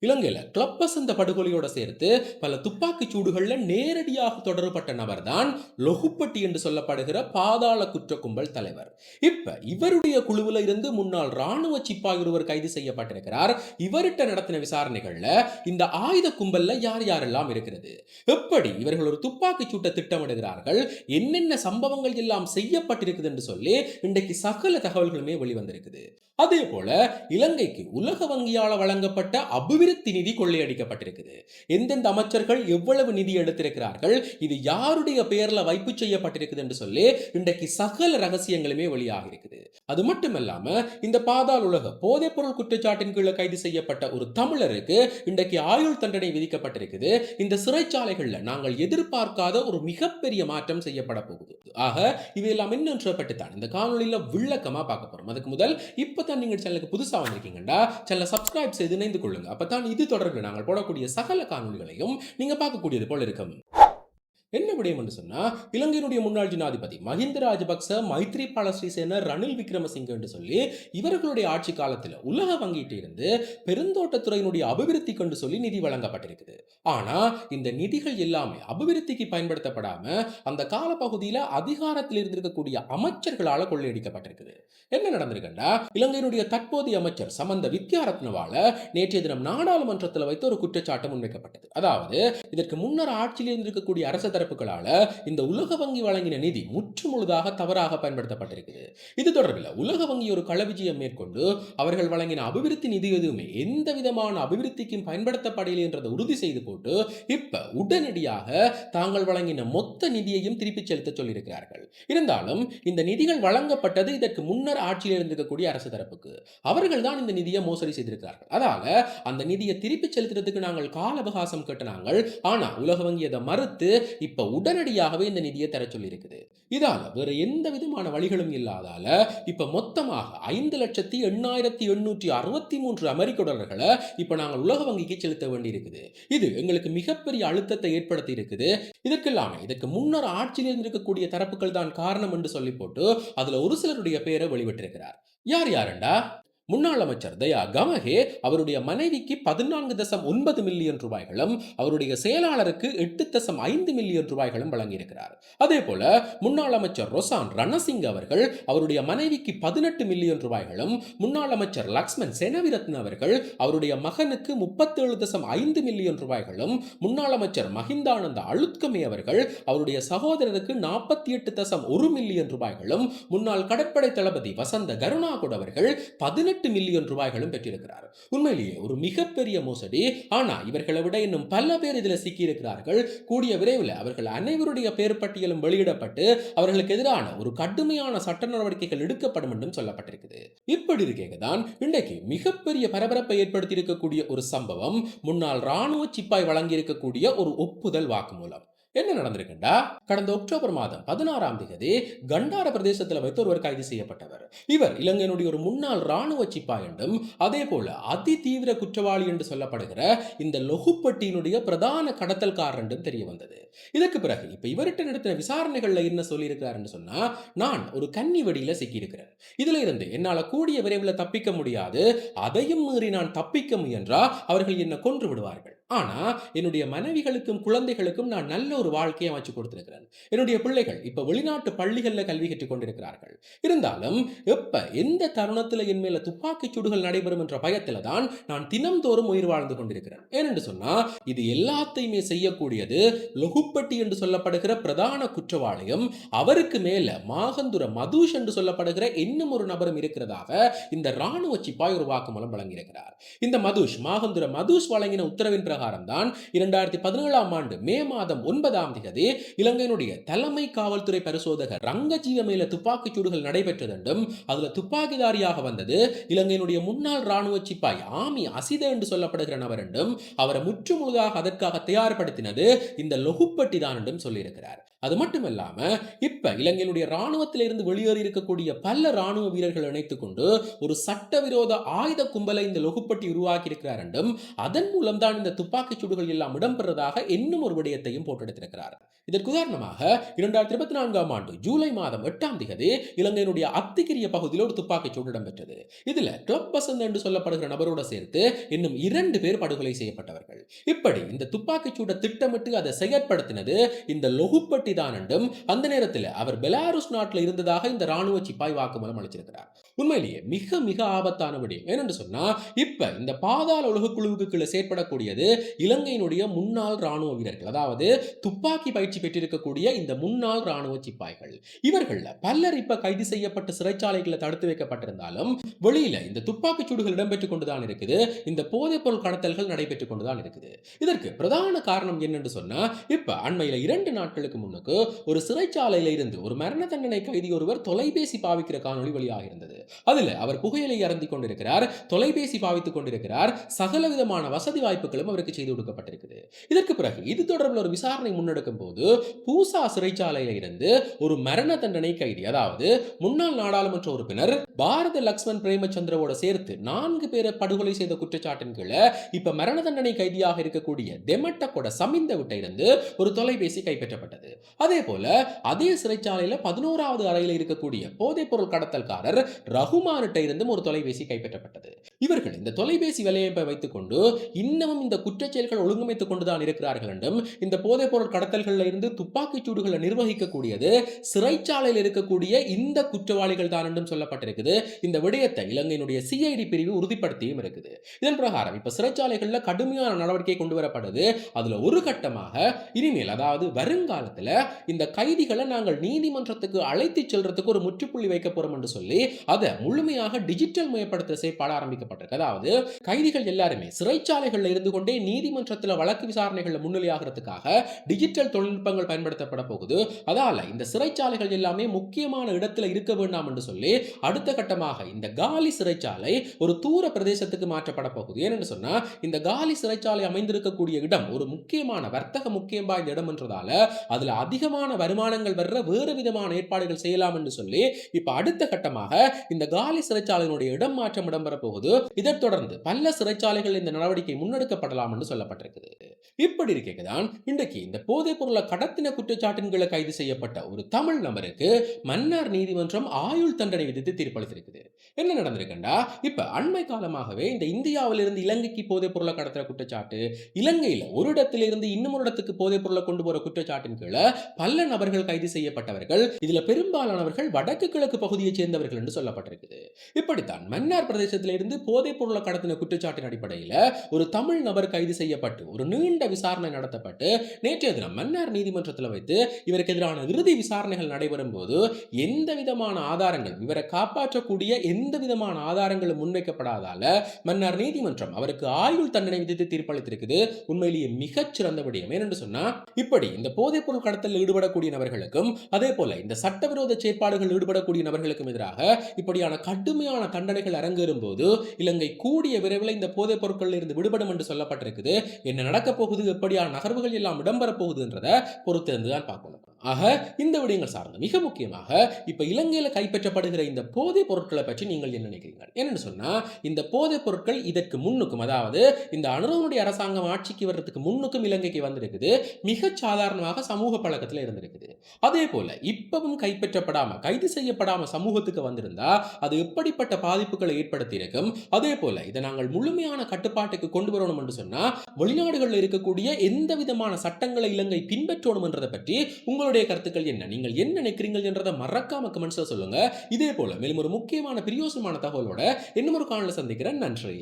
இலங்கையில் கிளப் வசந்த படுகொலையோட சேர்த்து பல துப்பாக்கிச் சூடுகள்ல நேரடியாக தொடர்பட்ட நபர்தான் லொகுப்பட்டி என்று சொல்லப்படுகிற பாதாள குற்ற கும்பல் தலைவர். இப்ப இவருடைய குழுவில் இருந்து முன்னாள் ராணுவ சிப்பாய் ஒருவர் கைது செய்யப்பட்டிருக்கிறார். இவர்கிட்ட நடத்தின விசாரணைகள்ல இந்த ஆயுத கும்பல்ல யார் யாரெல்லாம் இருக்கிறது? எப்படி இவர்கள் ஒரு துப்பாக்கிச் சூட்டை திட்டமிடுகிறார்கள்? என்னென்ன சம்பவங்கள் எல்லாம் செய்யப்பட்டிருக்குது என்று சொல்லி இன்றைக்கு சகல தகவல்களுமே வெளிவந்திருக்குது. அதே போல இலங்கைக்கு உலக வங்கியால வழங்கப்பட்ட அபிவிருத்தி அபிவிருத்தி நிதி கொள்ளையடிக்கப்பட்டிருக்குது. எந்தெந்த அமைச்சர்கள் எவ்வளவு நிதி எடுத்திருக்கிறார்கள் இது யாருடைய பெயர்ல வைப்பு செய்யப்பட்டிருக்குது என்று சொல்லி இன்றைக்கு சகல ரகசியங்களுமே வெளியாக இருக்குது அது மட்டுமல்லாம இந்த பாதாள உலக போதைப் பொருள் குற்றச்சாட்டின் கீழே கைது செய்யப்பட்ட ஒரு தமிழருக்கு இன்றைக்கு ஆயுள் தண்டனை விதிக்கப்பட்டிருக்குது. இந்த சிறைச்சாலைகள்ல நாங்கள் எதிர்பார்க்காத ஒரு மிகப்பெரிய மாற்றம் செய்யப்பட போகுது. ஆக இவையெல்லாம் என்னன்றப்பட்டு தான் இந்த காணொலியில விளக்கமா பார்க்க போறோம். அதுக்கு முதல் இப்பதான் நீங்க சேனலுக்கு புதுசா வந்திருக்கீங்கடா சேனலை சப்ஸ்கிரைப் செய்து இணைந்து கொள்ளுங்க. தான் இது தொடர்ந்து நாங்கள் போடக்கூடிய சகல காணொலிகளையும் நீங்க பார்க்கக்கூடியது போல இருக்கும். என்ன விடயம் என்று சொன்னால் இலங்கையினுடைய முன்னாள் ஜனாதிபதி மஹிந்த ராஜபக்ச மைத்ரிபால ஸ்ரீசேன ரணில் விக்ரமசிங்க என்று சொல்லி இவர்களுடைய ஆட்சி காலத்தில் உலக வங்கிட்டு இருந்து பெருந்தோட்டத்துறையினுடைய அபிவிருத்தி கொண்டு சொல்லி நிதி வழங்கப்பட்டிருக்குது. ஆனால் இந்த நிதிகள் எல்லாமே அபிவிருத்திக்கு பயன்படுத்தப்படாம அந்த காலப்பகுதியில் அதிகாரத்தில் இருந்திருக்கக்கூடிய அமைச்சர்களால் கொள்ளையடிக்கப்பட்டிருக்குது. என்ன நடந்திருக்குண்டா? இலங்கையினுடைய தற்போதைய அமைச்சர் சமந்த வித்யாரத்னவால நேற்றைய தினம் நாடாளுமன்றத்தில் வைத்து ஒரு குற்றச்சாட்டு முன்வைக்கப்பட்டது. அதாவது இதற்கு முன்னர் ஆட்சியில் இருந்திருக்கக்கூடிய அரசு தரப்புகளால இந்த உலக வங்கி வழங்கின நிதி முற்று முழுதாக தவறாக பயன்படுத்தப்பட்டிருக்குது. இது தொடர்பில் உலக வங்கி ஒரு களவிஜயம் மேற்கொண்டு அவர்கள் வழங்கின அபிவிருத்தி நிதி எதுவுமே எந்த விதமான அபிவிருத்திக்கும் பயன்படுத்தப்படவில்லை என்றதை உறுதி செய்து போட்டு இப்ப உடனடியாக தாங்கள் வழங்கின மொத்த நிதியையும் திருப்பிச் செலுத்த சொல்லியிருக்கிறார்கள். இருந்தாலும் இந்த நிதிகள் வழங்கப்பட்டது இதற்கு முன்னர் ஆட்சியில் இருந்திருக்கக்கூடிய அரசு தரப்புக்கு. அவர்கள் தான் இந்த நிதியை மோசடி செய்திருக்கிறார்கள். அதால அந்த நிதியை திருப்பிச் செலுத்துறதுக்கு நாங்கள் கால அவகாசம் கேட்டனாங்கள். ஆனா உலக வங்கி அதை மறுத்து இப்போ உடனடியாகவே இந்த நிதியை தர சொல்லியிருக்குது. இதால் வேறு எந்த விதமான வழிகளும் இல்லாதால் இப்போ மொத்தமாக ஐந்து லட்சத்தி எண்ணாயிரத்தி எண்ணூற்றி அறுபத்தி மூன்று அமெரிக்க டாலர்களை இப்ப நாங்கள் உலக வங்கிக்கு செலுத்த வேண்டியிருக்குது. இது எங்களுக்கு மிகப்பெரிய அழுத்தத்தை ஏற்படுத்தி இருக்குது இதற்கெல்லாமே இதற்கு முன்னர் ஆட்சியில் இருந்திருக்கக்கூடிய தரப்புகள் தான் காரணம் என்று சொல்லி போட்டு அதுல ஒரு சிலருடைய பெயரை வெளிவிட்டிருக்கிறார் யார் யாருண்டா? முன்னாள் அமைச்சர் தயா கமஹே அவருடைய மனைவிக்கு பதினான்கு தசம் ஒன்பது மில்லியன் ரூபாய்களும் அவருடைய செயலாளருக்கு எட்டு தசம் ஐந்து மில்லியன் ரூபாய்களும் வழங்கியிருக்கிறார். அதே போல முன்னாள் அமைச்சர் ரொசான் ரணசிங் அவர்கள் அவருடைய மனைவிக்கு பதினெட்டு மில்லியன் ரூபாய்களும் முன்னாள் அமைச்சர் லக்ஷ்மண் செனவிரத்ன அவர்கள் அவருடைய மகனுக்கு முப்பத்தேழு தசம் ஐந்து மில்லியன் ரூபாய்களும் முன்னாள் அமைச்சர் மஹிந்தானந்த அழுத்கமே அவர்கள் அவருடைய சகோதரருக்கு நாற்பத்தி எட்டு தசம் ஒரு மில்லியன் ரூபாய்களும் முன்னாள் கடற்படை தளபதி வசந்த கருணாகுட் அவர்கள் பதினெட்டு பதினெட்டு மில்லியன் ரூபாய்களும் பெற்றிருக்கிறார். உண்மையிலேயே ஒரு மிகப்பெரிய மோசடி. ஆனால் இவர்களை விட இன்னும் பல பேர் இதில் சிக்கியிருக்கிறார்கள். கூடிய விரைவில் அவர்கள் அனைவருடைய பேர் பட்டியலும் வெளியிடப்பட்டு அவர்களுக்கு எதிரான ஒரு கடுமையான சட்ட நடவடிக்கைகள் எடுக்கப்படும் என்றும் சொல்லப்பட்டிருக்குது. இப்படி இருக்கேங்க தான் இன்றைக்கு மிகப்பெரிய பரபரப்பை ஏற்படுத்தி இருக்கக்கூடிய ஒரு சம்பவம் முன்னாள் ராணுவ சிப்பாய் வழங்கியிருக்கக்கூடிய ஒரு ஒப்புதல் வாக்குமூலம். என்ன நடந்திருக்குண்டா? கடந்த அக்டோபர் மாதம் பதினாறாம் தேதி கண்டார பிரதேசத்தில் வைத்து ஒருவர் கைது செய்யப்பட்டவர். இவர் இலங்கையினுடைய ஒரு முன்னாள் ராணுவ சிப்பாய் என்றும் அதே போல அதி தீவிர குற்றவாளி என்று சொல்லப்படுகிற இந்த லொகுப்பட்டியினுடைய பிரதான கடத்தல்காரர் என்றும் தெரிய வந்தது. இதற்கு பிறகு இப்ப இவர்கிட்ட நடத்தின விசாரணைகள்ல என்ன சொல்லியிருக்கிறாருன்னு சொன்னா நான் ஒரு கன்னி வெடியில சிக்கியிருக்கிறேன். இதுல இருந்து என்னால கூடிய விரைவில் தப்பிக்க முடியாது. அதையும் மீறி நான் தப்பிக்க முயன்றா அவர்கள் என்ன கொன்று விடுவார்கள். ஆனா என்னுடைய மனைவிகளுக்கும் குழந்தைகளுக்கும் நான் நல்ல ஒரு வாழ்க்கையை அமைச்சு கொடுத்திருக்கிறேன். என்னுடைய பிள்ளைகள் இப்ப வெளிநாட்டு பள்ளிகளில் கல்வி கற்றுக் கொண்டிருக்கிறார்கள். இருந்தாலும் எப்ப எந்த தருணத்தில் என் மேல துப்பாக்கிச் சூடுகள் நடைபெறும் என்ற பயத்தில் தான் நான் தினம்தோறும் உயிர் வாழ்ந்து கொண்டிருக்கிறேன். ஏனென்று சொன்னா இது எல்லாத்தையுமே செய்யக்கூடியது லொகுப்பட்டி என்று சொல்லப்படுகிற பிரதான குற்றவாளியும் அவருக்கு மேல மாகந்துர மதுஷ் என்று சொல்லப்படுகிற இன்னும் ஒரு நபரும் இருக்கிறதாக இந்த ராணுவ சிப்பாய் ஒரு வாக்குமூலம் வழங்கியிருக்கிறார். இந்த மதுஷ் மாகந்துர மதுஷ் வழங்கின உத்தரவின் பிரகாரம் தான் இரண்டாயிரத்தி பதினேழாம் ஆண்டு மே மாதம் ஒன்பதாம் தேதி இலங்கையினுடைய தலைமை காவல்துறை பரிசோதகர் ரங்கஜீவ மேல துப்பாக்கிச் சூடுகள் நடைபெற்றது என்றும் அதுல துப்பாக்கிதாரியாக வந்தது இலங்கையினுடைய முன்னாள் ராணுவ சிப்பாய் ஆமி அசித என்று சொல்லப்படுகிற நபர் என்றும் அவரை முற்று முழுதாக அதற்காக தயார்படுத்தினது இந்த லொகுப்பட்டி தான் என்றும் சொல்லியிருக்கிறார். அது மட்டும் இப்போ இப்ப இலங்கையினுடைய இராணுவத்திலிருந்து வெளியேறி இருக்கக்கூடிய பல ராணுவ வீரர்கள் இணைத்துக் கொண்டு ஒரு சட்டவிரோத ஆயுத கும்பலை இந்த லொகுப்பட்டி உருவாக்கி இருக்கிறார் என்றும் அதன் மூலம் தான் இந்த துப்பாக்கிச் சூடுகள் எல்லாம் இடம்பெறுவதாக இன்னும் ஒரு விடயத்தையும் போட்டெடுத்திருக்கிறார். இதற்கு உதாரணமாக இரண்டாயிரத்தி இருபத்தி நான்காம் ஆண்டு ஜூலை மாதம் எட்டாம் தேதி இலங்கையினுடைய அத்திகிரிய பகுதியில் ஒரு துப்பாக்கிச் சூடு இடம்பெற்றது. இதுல கிளப் பசந்த் என்று சொல்லப்படுகிற நபரோட சேர்த்து இன்னும் இரண்டு பேர் படுகொலை செய்யப்பட்டவர்கள். இப்படி இந்த துப்பாக்கிச் சூட திட்டமிட்டு அதை செயற்படுத்தினது இந்த லொகுப்பட்டி தான் என்றும் அந்த நேரத்தில் அவர் பெலாருஸ் நாட்டில் இருந்ததாக இந்த ராணுவ சிப்பாய் வாக்குமூலம் அளிச்சிருக்கிறார். உண்மையிலேயே மிக மிக ஆபத்தான விடயம். ஏனென்று சொன்னா இப்ப இந்த பாதாள உலக குழுவுக்கு கீழே செயற்படக்கூடியது இலங்கையினுடைய முன்னாள் ராணுவ வீரர்கள். அதாவது துப்பாக்கி பயிற்சி பெற்றிருக்கக்கூடிய இந்த முன்னாள் ராணுவ சிப்பாய்கள். இவர்கள்ல பலர் இப்ப கைது செய்யப்பட்டு சிறைச்சாலைகளில் தடுத்து வைக்கப்பட்டிருந்தாலும் வெளியில இந்த துப்பாக்கி சூடுகள் இடம்பெற்றுக் கொண்டுதான் இருக்குது. இந்த போதைப்பொருள் கடத்தல்கள் நடைபெற்றுக் கொண்டுதான் இருக்குது. இதற்கு பிரதான காரணம் என்னென்று சொன்னா இப்ப அண்மையில இரண்டு நாட்களுக்கு முன்னுக்கு ஒரு சிறைச்சாலையில இருந்து ஒரு மரண தண்டனை கைதி ஒருவர் தொலைபேசி பாவிக்கிற காணொளி வெளியாக இருந்தது. அதுல அவர் புகையிலை அருந்தி கொண்டிருக்கிறார் தொலைபேசி பாவித்துக் கொண்டிருக்கிறார் சகல விதமான வசதி வாய்ப்புகளும் அவருக்கு செய்து கொடுக்கப்பட்டிருக்குது. இதற்கு பிறகு இது தொடர்பில் ஒரு விசாரணை முன்னெடுக்கும் போது பூசா சிறைச்சாலையில இருந்து ஒரு மரண தண்டனை கைதி அதாவது முன்னாள் நாடாளுமன்ற உறுப்பினர் பாரத லக்ஷ்மண் பிரேமச்சந்திரவோட சேர்த்து நான்கு பேரை படுகொலை செய்த குற்றச்சாட்டின் கீழே இப்ப மரண தண்டனை கைதியாக இருக்கக்கூடிய தெமட்டக்கோட சமிந்த விட்ட இருந்து ஒரு தொலைபேசி கைப்பற்றப்பட்டது. அதே போல அதே சிறைச்சாலையில பதினோராவது அறையில் இருக்கக்கூடிய போதைப் பொருள் கடத்தல்காரர் ரகுமானிட்ட இருந்தும் ஒரு தொலைபேசி கைப்பற்றப்பட்டது. இவர்கள் இந்த தொலைபேசி வலையமைப்பை வைத்துக் கொண்டு இன்னமும் இந்த குற்றச்செயல்கள் ஒழுங்கமைத்துக் கொண்டுதான் இருக்கிறார்கள் என்றும் இந்த போதைப் பொருள் கடத்தல்களில் இருந்து துப்பாக்கிச் சூடுகளை நிர்வகிக்கக்கூடியது சிறைச்சாலையில் இருக்கக்கூடிய இந்த குற்றவாளிகள் தான் என்றும் சொல்லப்பட்டிருக்குது. இந்த விடயத்தை இலங்கையினுடைய சிஐடி பிரிவு உறுதிப்படுத்தியும் இருக்குது. இதன் பிரகாரம் இப்ப சிறைச்சாலைகளில் கடுமையான நடவடிக்கை கொண்டு வரப்படுது. அதுல ஒரு கட்டமாக இனிமேல் அதாவது வருங்காலத்தில் இந்த கைதிகளை நாங்கள் நீதிமன்றத்துக்கு அழைத்து செல்றதுக்கு ஒரு முற்றுப்புள்ளி வைக்க போறோம் என்று சொல்லி அதை முழுமையாக டிஜிட்டல் மயப்படுத்த செய்யப்பட ஆரம்பிக்கப்பட்டிருக்கு. அதாவது கைதிகள் எல்லாருமே சிறைச்சாலைகளில் இருந்து கொண்டே நீதிமன்றத்தில் வழக்கு விசாரணைகளில் முன்னிலையாகிறதுக்காக டிஜிட்டல் தொழில்நுட்பங்கள் பயன்படுத்தப்பட போகுது. அதால இந்த சிறைச்சாலைகள் எல்லாமே முக்கியமான இடத்துல இருக்க வேண்டாம் என்று சொல்லி அடுத்த கட்டமாக இந்த காலி சிறைச்சாலை ஒரு தூர பிரதேசத்துக்கு மாற்றப்பட போகுது. ஏனென்று சொன்னா இந்த காலி சிறைச்சாலை அமைந்திருக்கக்கூடிய இடம் ஒரு முக்கியமான வர்த்தக முக்கியம் வாய்ந்த இடம் என்றதால அதுல அதிகமான வருமானங்கள் வர்ற வேறு விதமான ஏற்பாடுகள் செய்யலாம் என்று சொல்லி இப்ப அடுத்த கட்டமாக இந்த காலி சிறைச்சாலையினுடைய இடம் மாற்றம் இடம்பெற போகுது. இதைத் தொடர்ந்து பல சிறைச்சாலைகள் இந்த நடவடிக்கை முன்னெடுக்கப்படலாம் என்று சொல்லப்பட்டிருக்குது. இப்படி இருக்கதான் இன்றைக்கு இந்த போதைப் பொருளை கடத்தின குற்றச்சாட்டின் கீழே கைது செய்யப்பட்ட ஒரு தமிழ் நபருக்கு மன்னார் நீதிமன்றம் ஆயுள் தண்டனை விதித்து தீர்ப்பளித்திருக்குது. என்ன நடந்திருக்குண்டா? இப்ப அண்மை காலமாகவே இந்த இந்தியாவிலிருந்து இலங்கைக்கு போதைப் பொருளை கடத்துற குற்றச்சாட்டு இலங்கையில ஒரு இடத்திலிருந்து இன்னும் ஒரு இடத்துக்கு போதைப் பொருளை கொண்டு போற குற்றச்சாட்டின் கீழே பல நபர்கள் கைது செய்யப்பட்டவர்கள் இதுல பெரும்பாலானவர்கள் வடக்கு கிழக்கு பகுதியைச் சேர்ந்தவர்கள் என்று சொல்லப்பட்டிருக்குது. இப்படித்தான் மன்னார் பிரதேசத்திலிருந்து போதைப் பொருளை கடத்தின குற்றச்சாட்டின் அடிப்படையில் ஒரு தமிழ் நபர் கைது செய்யப்பட்டு ஒரு நீண்ட விசாரணை நடத்தப்பட்டு நேற்றைய தினம் மன்னார் நீதிமன்றத்தில் வைத்து இவருக்கு எதிரான இறுதி விசாரணைகள் நடைபெறும் போது எந்த விதமான ஆதாரங்கள் இவரை காப்பாற்றக்கூடிய எந்த விதமான ஆதாரங்களும் முன்வைக்கப்படாதால மன்னார் நீதிமன்றம் அவருக்கு ஆயுள் தண்டனை விதித்து தீர்ப்பளித்திருக்குது. உண்மையிலேயே மிகச்சிறந்த விடயம். ஏனென்று சொன்னா இப்படி இந்த போதைப் பொருள் கடத்தலில் ஈடுபடக்கூடிய நபர்களுக்கும் அதே போல இந்த சட்டவிரோத செயற்பாடுகள் ஈடுபடக்கூடிய நபர்களுக்கும் எதிராக இப்படியான கடுமையான தண்டனைகள் அரங்கேறும் போது இலங்கை கூடிய விரைவில் இந்த போதைப் பொருட்களில் இருந்து விடுபடும் என்று சொல்லப்பட்டிருக்குது. என்ன நடக்கப் போகுது? எப்படியான நகர்வுகள் எல்லாம் இடம்பெறப் போகுதுன்றதை பொறுத்திருந்து தான் பார்க்கணும். ஆக இந்த விடயங்கள் சார்ந்து மிக முக்கியமாக இப்போ இலங்கையில் கைப்பற்றப்படுகிற இந்த போதைப் பொருட்களை பற்றி நீங்கள் என்ன நினைக்கிறீங்க என்னென்னு சொன்னா இந்த போதைப் பொருட்கள் இதற்கு முன்னுக்கும் அதாவது இந்த அனுரவனுடைய அரசாங்கம் ஆட்சிக்கு வர்றதுக்கு முன்னுக்கும் இலங்கைக்கு வந்திருக்குது மிக சாதாரணமாக சமூக பழக்கத்தில் இருந்திருக்குது. அதே போல இப்பவும் கைப்பற்றப்படாம கைது செய்யப்படாம சமூகத்துக்கு வந்திருந்தா அது எப்படிப்பட்ட பாதிப்புகளை ஏற்படுத்தியிருக்கும்? அதே போல இதை நாங்கள் முழுமையான கட்டுப்பாட்டுக்கு கொண்டு வரணும் என்று சொன்னா வெளிநாடுகளில் இருக்கக்கூடிய எந்த விதமான சட்டங்களை இலங்கை பின்பற்றணும் என்றதை பற்றி உங்களுடைய கருத்துக்கள் என்ன? நீங்கள் என்ன நினைக்கிறீர்கள் என்றதை மறக்காம கமெண்ட்ஸில் சொல்லுங்க. இதே போல மேலும் ஒரு முக்கியமான பிரியோசனமான தகவலோட இன்னும் ஒரு காணல சந்திக்கிறேன். நன்றி.